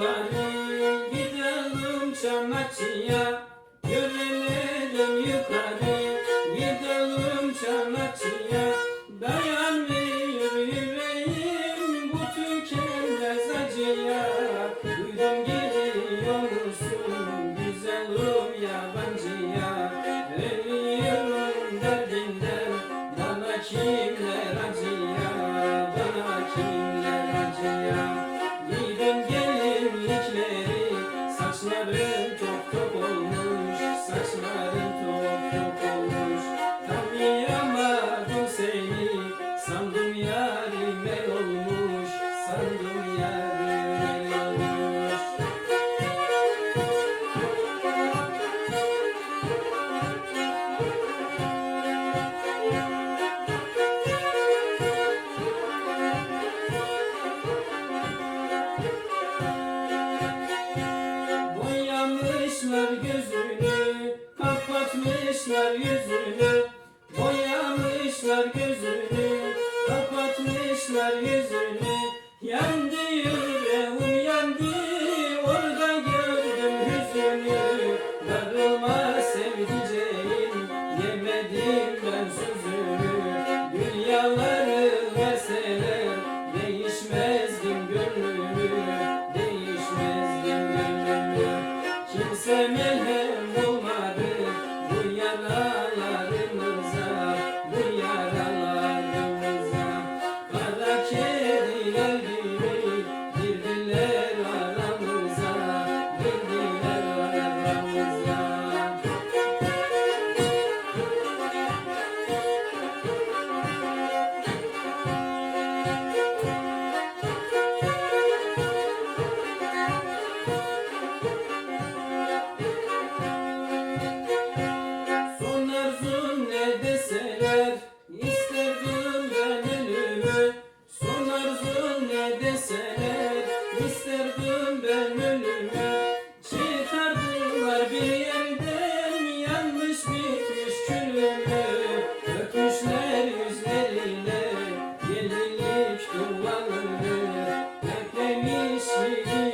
Kalkalım gidelim çamaçıya never gözünü Kapatmışlar yüzünü Boyamışlar gözünü Kapatmışlar yüzünü Yandı yüreğim yandı Orada gördüm hüzünü Darılma sevdiceğim Yemedim ben sözünü. Dünyalar gönlümü Çıkardılar bir yerden. Yanmış bitmiş külümü Öpmüşler yüzleriyle Gelinlik kullanıldı Beklemiş gibi